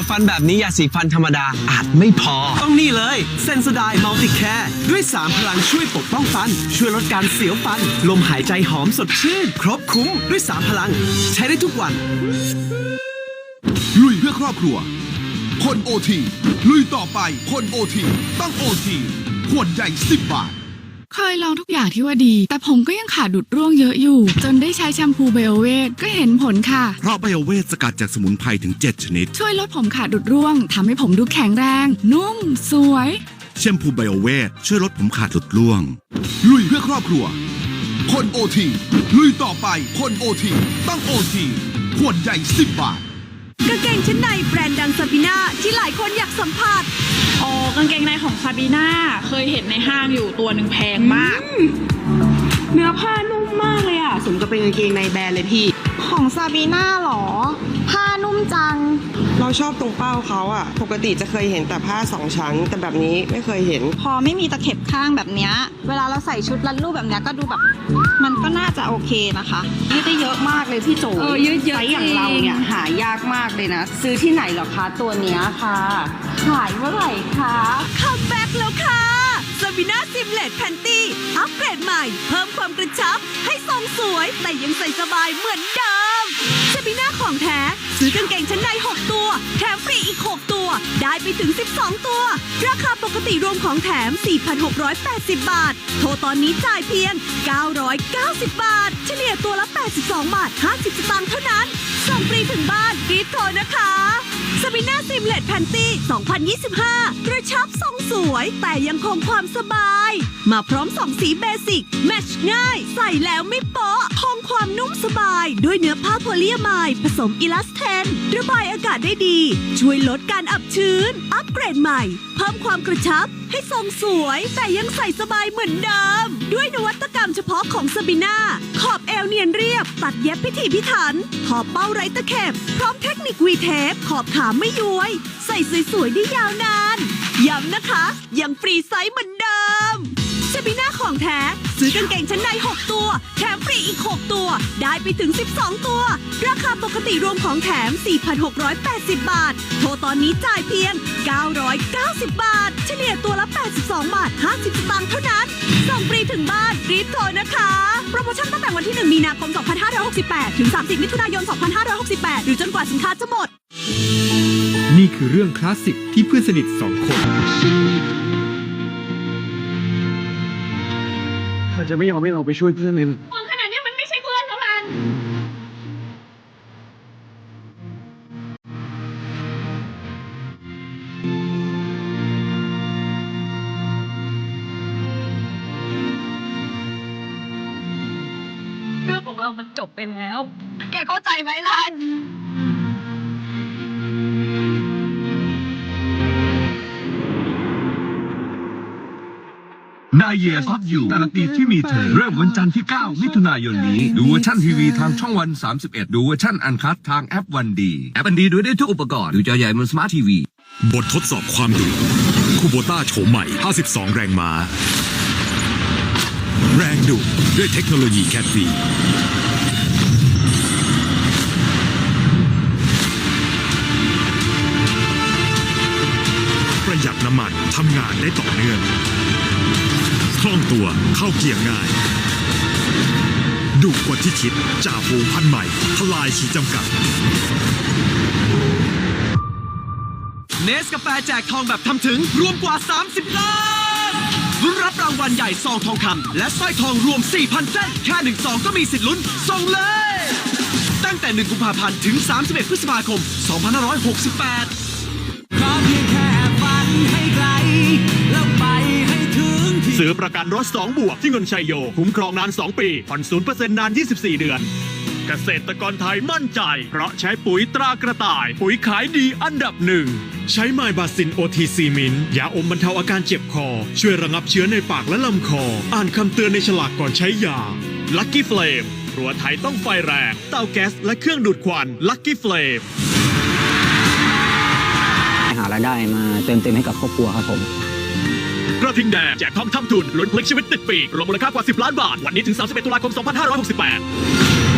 ยวฟันแบบนี้ยาสีฟันธรรมดาอาจไม่พอ ต้องนี่เลยเซน o ไดมัลติแคร์ด้วย 3 พลังช่วยปกป้องฟัน ช่วยลดการเสียวฟัน ลมหายใจหอมสดชื่น ครบคุ้มด้วย 3 พลัง ใช้ได้ทุกวัน ลุยเพื่อครอบครัว คนโอทีลุยต่อไปคนโอทีต้องโอทีขวดใหญ่10 บาท เคยลองทุกอย่างที่ว่าดี แต่ผมก็ยังขาดดุดร่วงเยอะอยู่ จนได้ใช้แชมพูไบโอเวทก็เห็นผลค่ะ เพราะไบโอเวทสกัดจากสมุนไพรถึง 7 ชนิด ช่วยลดผมขาดดุดร่วงทำให้ผมดูแข็งแรง นุ่ม สวย แชมพูไบโอเวทช่วยลดผมขาดหลุดร่วง ลุยเพื่อครอบครัว คนโอทีลุยต่อไป คนโอทีต้องโอทีขวดใหญ่10บาทกางเกงชั้นในแบรนด์ดังซาบิน่าที่หลายคนอยากสัมผัส อ๋อกางเกงในของซาบีนาเคยเห็นในห้างอยู่ตัวหนึ่งแพงมาก เนื้อผ้านุ่มมากเลยอะ สมกับเป็นกางเกงในแบรนด์เลยพี่ของ ซาบีน่าหรอ ผ้านุ่มจัง เราชอบตรงเป้าเขาอะปกติจะเคยเห็นแต่ผ้าสองชั้น แต่แบบนี้ไม่เคยเห็น พอไม่มีตะเข็บข้างแบบเนี้ย เวลาเราใส่ชุดรัดรูปแบบเนี้ยก็ดูแบบ มันก็น่าจะโอเคนะคะยืดได้เยอะมากเลยพี่โจเออยืดเยอะไซส์อย่างจริงเราเนี่ยหายากมากเลยนะ ซื้อที่ไหนเหรอคะตัวเนี้ยค่ะ ขายเมื่อไหร่คะคัมแบ็กแล้วค่ะซา บิน่าซิมเลตแพนตี้อัปเกรดใหม่ เพิ่มความกระชับ ให้ทรงสวย แต่ยังใส่สบายเหมือนเดิมซาบิน่าของแท้ ซื้อกางเกงชั้นใน 6 ตัว แถมฟรีอีก 6 ตัว ได้ไปถึง 12 ตัว ราคาปกติรวมของแถม 4,680 บาท โทรตอนนี้จ่ายเพียง 990 บาท เฉลี่ยตัวละ 82 บาท 50 สตางค์เท่านั้น ส่งฟรีถึงบ้านรีบโทรนะคะ สปิน่าซิมเลตแพนตี้ 2025 กระชับทรงสวย แต่ยังคงความสบาย มาพร้อมสองสีเบสิก แมทช์ง่าย ใส่แล้วไม่เปาะคงความนุ่มสบาย ด้วยเนื้อผ้าโพลีอไมด์ผสมอิลาสเทน ระบายอากาศได้ดี ช่วยลดการอับชื้น อัปเกรดใหม่ เพิ่มความกระชับ ให้ทรงสวย แต่ยังใส่สบายเหมือนเดิม ด้วยนวัตกรรมเฉพาะของซาบิน่าขอบเอวเนียนเรียบ ตัดเย็บพิถีพิถันขอบเป้าไร้ตะเข็บ พร้อมเทคนิควีเทปขอบขาไม่ย้วย ใส่สวยๆได้ยาวนานย้ำนะคะ ยังฟรีไซส์เหมือน ของแท้ ซื้อกางเกงชั้นใน 6 ตัว แถมฟรีอีก 6 ตัว ได้ไปถึง 12 ตัว ราคาปกติรวมของแถม 4,680 บาท โทรตอนนี้จ่ายเพียง 990 บาท เฉลี่ยตัวละ 82 บาท 50สตางค์เท่านั้น ส่งฟรีถึงบ้าน รีบโทรนะคะ โปรโมชั่นตั้งแต่วันที่ 1 มีนาคม 2568 ถึง 30 มิถุนายน 2568 หรือจนกว่าสินค้าจะหมด นี่คือเรื่องคลาสสิกที่เพื่อนสนิทสองคน จะไม่ยอมให้เราไปช่วยเพื่อนเลยคนขนาดนี้มันไม่ใช่เพื่อนของมันเรื่องของเรามันจบไปแล้ว แกเข้าใจไหมล่ะ นายเยซับอยู่การันตีที่มีเธอ เริ่มวันจันทร์ที่ 9 มิถุนายนนี้ ดูเวอร์ชันทีวีทางช่องวัน 31 ดูเวอร์ชันอันคัดทางแอปวันดี แอปวันดีดูได้ทุกอุปกรณ์ ดูจอใหญ่บนสมาร์ททีวี บททดสอบความดุคูโบต้าโฉมใหม่ 52 แรงม้า แรงดุด้วยเทคโนโลยีแคดวีประหยัดน้ำมันทำงานได้ต่อเนื่อง คล่องตัวเข้าเกียร์ง่ายดุกว่าที่คิดจ่าฝูงพันใหม่ทลายขีดจำกัดเนสกาแฟแจกทองแบบทำถึงรวมกว่า 30 ล้านลุ้นรับรางวัลใหญ่ซองทองคำและสร้อยทองรวม 4,000 เส้น แค่หนึ่งซองก็มีสิทธิ์ลุ้นส่งเลย ตั้งแต่ 1 กุมภาพันธ์ ถึง 31 พฤษภาคม 2568 ซื้อประกันรถ 2 บวกที่เงินชัยโย คุ้มครองนาน 2 ปี ผ่อน0%นาน 24 เดือน เกษตรกรไทยมั่นใจ เพราะใช้ปุ๋ยตรากระต่าย ปุ๋ยขายดีอันดับหนึ่ง ใช้ไมบาซินโอทีซีมินยาอมบรรเทาอาการเจ็บคอ ช่วยระงับเชื้อในปากและลำคอ อ่านคำเตือนในฉลากก่อนใช้ยาลั c กี้เฟลมรัวไทยต้องไฟแรง เตาแก๊สและเครื่องดูดควันลั c กี้เฟลมหารายได้มาเติมเต็มให้กับครอบครัวครับผม กระทิงแดงแจกทองทำทุนลุ้นพลิกชีวิตติดปีกรวมมูลค่ากว่า 10 ล้านบาท วันนี้ถึง 31 ตุลาคม 2568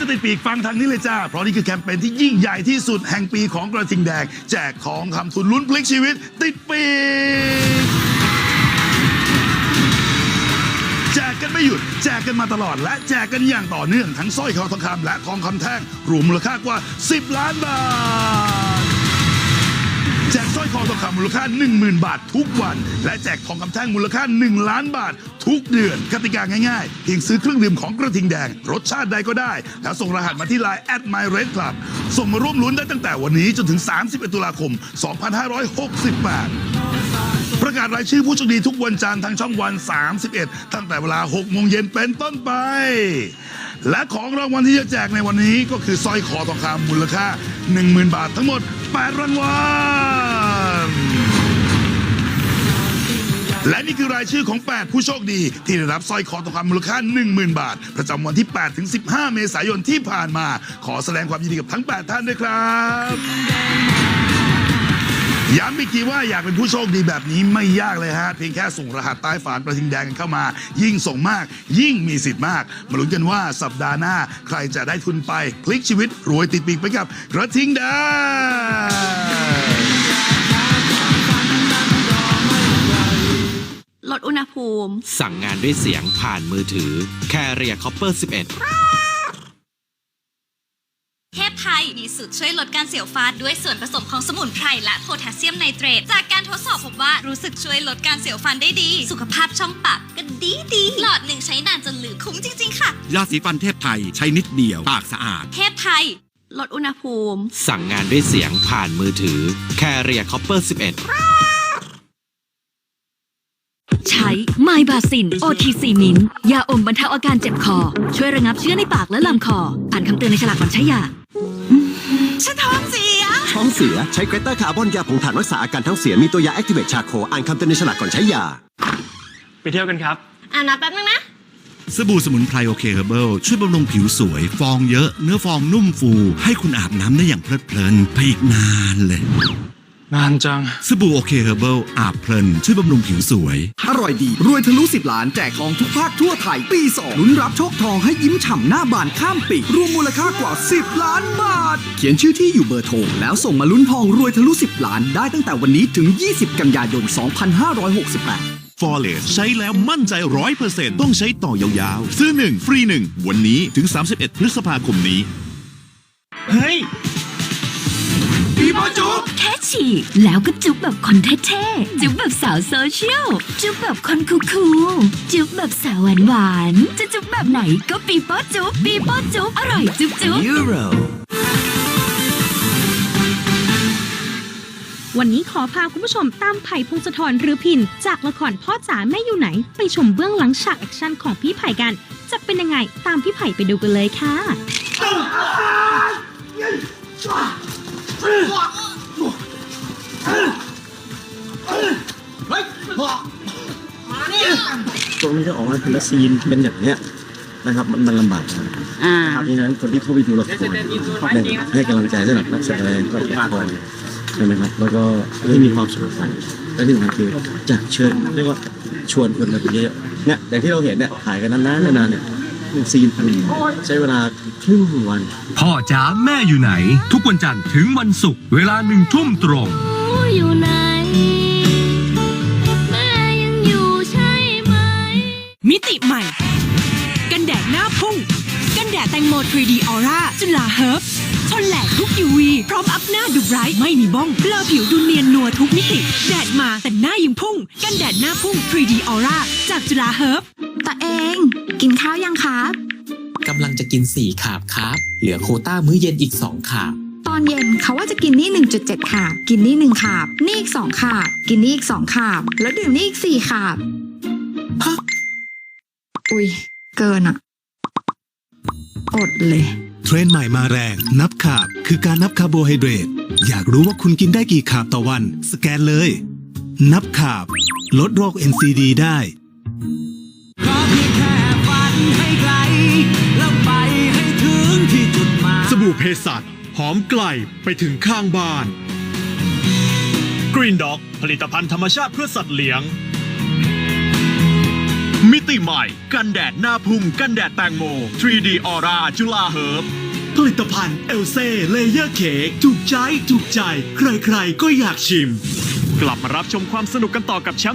จะติดปีกฟังทางนี้เลยจ้า เพราะนี่คือแคมเปญที่ยิ่งใหญ่ที่สุดแห่งปีของกระทิงแดง แจกของคำทุนลุ้นพลิกชีวิต ติดปีก กันไม่หยุด แจกกันมาตลอด และแจกกันอย่างต่อเนื่องทั้งสร้อยคอทองคำและทองคำแท่งรวมมูลค่ากว่า 10 ล้านบาทแจกสร้อยคอทองคำมูลค่า 10,000 บาททุกวัน และแจกทองคำแท่งมูลค่า 1 ล้านบาท ทุกเดือนกติกาง่ายๆ เพียงซื้อเครื่องดื่มของกระทิงแดง รสชาติใดก็ได้ แล้วส่งรหัสมาที่ไลน์ at my red club ส่งมาร่วมลุ้นได้ตั้งแต่วันนี้จนถึง 31 ตุลาคม 2568ประ กาศรายชื่อผู้โชคดีทุกวันจันทร์ทางช่องวัน 31 ตั้งแต่เวลา 6 โมงเย็นเป็นต้นไป และของรางวัลที่จะแจกในวันนี้ก็คือสร้อยคอทองคำมูลค่า 10,000 บาททั้งหมด 8 รางวัลและนี่คือรายชื่อของ 8 ผู้โชคดี ที่ได้รับสร้อยคอทองคำมูลค่า 10,000 บาท ประจำวันที่ 8 ถึง 15 เมษายนที่ผ่านมา ขอแสดงความยินดีกับทั้ง 8 ท่านด้วยครับ ย้ำอีกทีว่าอยากเป็นผู้โชคดีแบบนี้ไม่ยากเลยฮะ เพียงแค่ส่งรหัสใต้ฝากระทิงแดงกันเข้ามา ยิ่งส่งมาก ยิ่งมีสิทธิ์มาก มาลุ้นกันว่าสัปดาห์หน้า ใครจะได้ทุนไป พลิกชีวิตรวยติดปีกไปกับกระทิงแดง ลดอุณหภูมิ สั่งงานด้วยเสียงผ่านมือถือ Carrier Copper 11เทพไทยมีสูตร ช่วยลดการเสียวฟันด้วยส่วนผสมของสมุนไพรและโพแทสเซียมไนเตรตจากการทดสอบพบว่ารู้สึกช่วยลดการเสียวฟันได้ดี สุขภาพช่องปากก็ดีดีหลอดหนึ่งใช้นานจนลืมคุ้มจริง ๆ ค่ะ ยาสีฟันเทพไทยใช้นิดเดียวปากสะอาด เทพไทย ลดอุณหภูมิ สั่งงานด้วยเสียงผ่านมือถือ Carrier Copper 11 ใช้ไมบาซิน OTC มินยาอมบรรเทาอาการเจ็บคอ ช่วยระงับเชื้อในปากและลำคอ อ่านคำเตือนในฉลากก่อนใช้ยา ฉันท้องเสีย ท้องเสียใช้เกรเตอร์คาร์บอนยาผงถ่านรักษาอาการท้องเสียมีตัวยาแอคทีเวตชาโคอ่านคำเตือนในฉลากก่อนใช้ยา ไปเที่ยวกันครับ อ่านับแป๊บนึงนะ สบู่สมุนไพรโอเคเฮอร์เบิลช่วยบำรุงผิวสวย ฟองเยอะ เนื้อฟองนุ่มฟู ให้คุณอาบน้ำได้อย่างเพลิดเพลินไปอีกนานเลย นานจัง สบู่โอเคเฮอร์เบิลอาบเพลิน ช่วยบำรุงผิวสวย อร่อยดี รวยทะลุ 10 ล้านแจกทองทุกภาคทั่วไทย ปี2ลุ้นรับโชคทองให้ยิ้มฉ่ำหน้าบานข้ามปีรวมมูลค่ากว่า 10 ล้านบาท เขียนชื่อที่อยู่เบอร์โทร แล้วส่งมาลุ้นทองรวยทะลุ 10 ล้าน ได้ตั้งแต่วันนี้ถึง 20 กันยายน 2568ฟอเรสใช้แล้วมั่นใจร้อยเปอร์เซ็นต์ต้องใช้ต่อยาวๆ ซื้อ1ฟรี1วันนี้ถึง 31 พฤษภาคมนี้ เฮ้ยปีโป้จุ๊บแค่ ฉีก แล้วก็จุ๊บแบบคนเท่ๆ จุ๊บแบบสาวโซเชียล จุ๊บแบบคนคูลๆจุ๊บแบบสาวหวานๆ จะจุ๊บแบบไหนก็ปีโป้จุ๊บปีโป้จุ๊บอร่อยจุ๊บจุ๊บวันนี้ขอพาคุณผู้ชมตามไผ่พงศธรหรือพิน จากละครพ่อจ๋าแม่อยู่ไหน ไปชมเบื้องหลังฉากแอคชั่นของพี่ไผ่กัน จะเป็นยังไงตามพี่ไผ่ไปดูกันเลยค่ะ ตรงนี้จะออกมาเป็นละซีนเป็นอย่างเนี้ยนะครับ มันมันลำบากนะครับดังนั้นคนที่เข้าไปดูละครหนึ่งให้กำลังใจสำหรับนักแสดงก็ละครใช่ไหมครับแล้วก็ให้มีความสุขกันและที่สำคัญคือจะเชิญเรียกว่าชวนคนมาดูเยอะๆเนี่ยอย่างที่เราเห็นเนี่ยถ่ายกันนานๆนานๆเนี่ยหนึ่งซีนหนึ่งใช้เวลาครึ่งวัน พ่อจ๋าแม่อยู่ไหน ทุกวันจันทร์ถึงวันศุกร์เวลาหนึ่งทุ่มตรง อยู่ไหน แม่ยังอยู่ใช่ไหม มิติใหม่ กันแดดหน้าพุ่ง กันแดดแตงโม 3D Aura จุฬาเฮิร์บทนแหลกทุก UV พร้อมอัพหน้าดูไบรท์ไม่มีบ้องเบลอผิวดูเนียนนัวทุกมิติ แดดมาแต่หน้ายังพุ่ง กันแดดหน้าพุ่ง 3D Aura จากจุฬาเฮิร์บตาเอง กินข้าวยังครับกำลังจะกิน 4 ขาบครับ เหลือโควต้ามื้อเย็นอีก 2 ขาบต อนเย็นเขาว่าจะกินนี่ 1.7ขาบกินนี่1ขาบนี่อีก2ขาบกินนี่อีก2ขาบแล้วดื่มนี่อีก4ขาบฮะอุ๊ยเกินอะ อดเลย เทรนด์ใหม่มาแรง นับขาบคือการนับคาร์โบไฮเดรต อยากรู้ว่าคุณกินได้กี่ขาบต่อวัน สแกนเลย นับขาบลดโรค NCD ได้สบู่เพสัต หอมไกลไปถึงข้างบ้าน Green Dog ผลิตภัณฑ์ธรรมชาติเพื่อสัตว์เลี้ยง มิติใหม่ กันแดดหน้าพุ่งกันแดดแตงโม 3D Aura จุฬาเฮิร์บผลิตภัณฑ์เอลเซ่เลเยอร์เค้กถูกใจถูกใจ ใครๆ ก็อยากชิม กลับมารับชมความสนุกกันต่อกับแชมป์